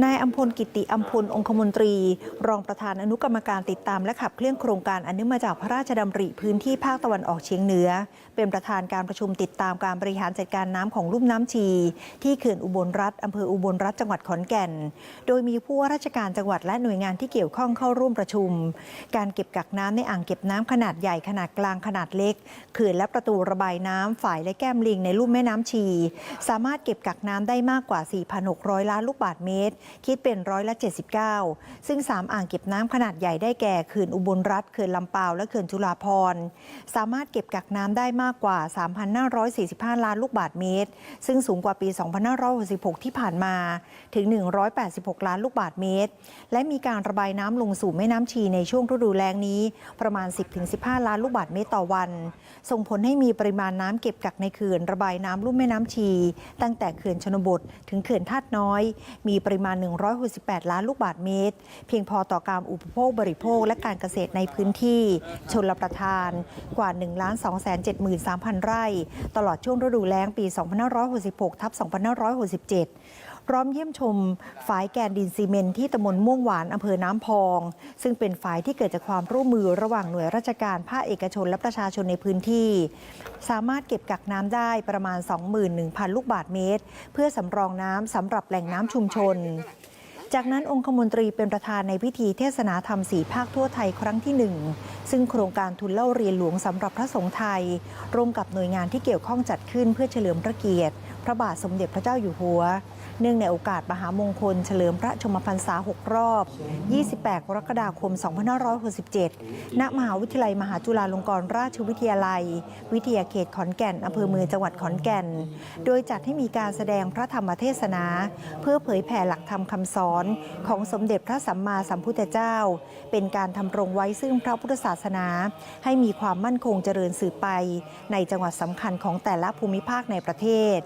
นายอัมพลกิติอัมพลองคมนตรี รองประธานอนุกรรมการติดตามและขับเคลื่อนโครงการอันเนื่องมาจากพระราชดำริพื้นที่ภาคตะวันออกเฉียงเหนือ เป็นประธานการประชุมติดตามการบริหารจัดการน้ำของลุ่มน้ำชี ที่เขื่อนอุบลรัฐอำเภออุบลรัฐจังหวัดขอนแก่น โดยมีผู้ว่าราชการจังหวัดและหน่วยงานที่เกี่ยวข้องเข้าร่วมประชุม การเก็บกักน้ำในอ่างเก็บน้ำขนาดใหญ่ขนาดกลางขนาดเล็กเขื่อนและประตูระบายน้ำฝ่ายและแก้มลิงในลุ่มแม่น้ำชี สามารถเก็บกักน้ำได้มากกว่า 4,600 ล้านลูกบาศก์เมตรคิดเป็นร้อยละ 79 ซึ่ง 3 อ่างเก็บน้ำขนาดใหญ่ได้แก่เขื่อนอุบลรัฐเขื่อนลำปาวและเขื่อนจุฬาภรสามารถเก็บกักน้ำได้มากกว่า 3,545 ล้านลูกบาศก์เมตร ซึ่งสูงกว่าปี 2566 ที่ผ่านมาถึง 186 ล้านลูกบาศก์เมตร และมีการระบายน้ำลงสู่แม่น้ำชีในช่วงฤดูแล้งนี้ประมาณ 10-15 ล้านลูกบาศก์เมตรต่อวัน ส่งผลให้มีปริมาณน้ำเก็บกักในเขื่อนระบายน้ำลุ่มแม่น้ำชี ตั้งแต่เขื่อนชนบทถึงเขื่อนธาตุน้อย มีปริมาณ168 ล้านลูกบาทเมตร เพียงพอต่อการอุปโภคบริโภคและการเกษตรในพื้นที่ชนละประทานกว่า 1 2 7 3 0 0 0 ไร่ ตลอดช่วงฤดูแล้งปี 2566ทับ2567 พร้อมเยี่ยมชมฝายแกนดินซีเมนที่ตำบลม่วงหวานอำเภอน้ำพอง ซึ่งเป็นฝายที่เกิดจากความร่วมมือระหว่างหน่วยราชการภาคเอกชนและประชาชนในพื้นที่ สามารถเก็บกักน้ำได้ประมาณ 21,000 ลูกบาศก์เมตร เพื่อสำรองน้ำสำหรับแหล่งน้ำชุมชนจากนั้นองคมนตรีเป็นประธานในพิธีเทศนาธรรมสีภาคทั่วไทยครั้งที่หนึ่งซึ่งโครงการทุนเล่าเรียนหลวงสำหรับพระสงฆ์ไทย ร่วมกับหน่วยงานที่เกี่ยวข้องจัดขึ้นเพื่อเฉลิมพระเกียรติ พระบาทสมเด็จพระเจ้าอยู่หัว เนื่องในโอกาสมหามงคล เฉลิมพระชมพรรษา 6 รอบ 28 กรกฎาคม 2567 ณ มหาวิทยาลัยมหาจุฬาลงกรณราชวิทยาลัย วิทยาเขตขอนแก่นอำเภอเมืองจังหวัดขอนแก่น โดยจัดให้มีการแสดงพระธรรมเทศนา เพื่อเผยแผ่หลักธรรมคำสอนของสมเด็จพระสัมมาสัมพุทธเจ้า เป็นการทำรงไว้ซึ่งพระพุทธศาสนา ให้มีความมั่นคงเจริญสืบไป ในจังหวัดสำคัญของแต่ละภูมิภาคในประเทศ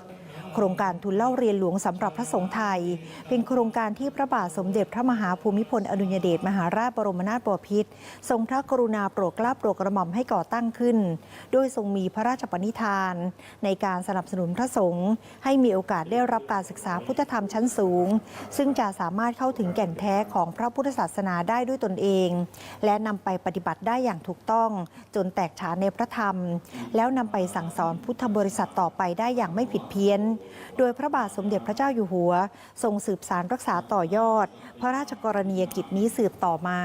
โครงการทุนเล่าเรียนหลวงสำหรับพระสงฆ์ไทย เป็นโครงการที่พระบาทสมเด็จพระมหาภูมิพลอดุลยเดชมหาราชบรมนาถบพิตรทรงพระกรุณาโปรดเกล้าโปรดกระหม่อมให้ก่อตั้งขึ้น โดยทรงมีพระราชปณิธาน ในการสนับสนุนพระสงฆ์ให้มีโอกาสได้รับการศึกษาพุทธธรรมชั้นสูง ซึ่งจะสามารถเข้าถึงแก่นแท้ของพระพุทธศาสนาได้ด้วยตนเอง และนำไปปฏิบัติได้อย่างถูกต้อง จนแตกฉานในพระธรรม แล้วนำไปสั่งสอนพุทธบริษัทต่อไปได้อย่างไม่ผิดเพี้ยนโดยพระบาทสมเด็จพระเจ้าอยู่หัว ทรงสืบสารรักษาต่อยอด พระราชกรณียกิจนี้สืบต่อมา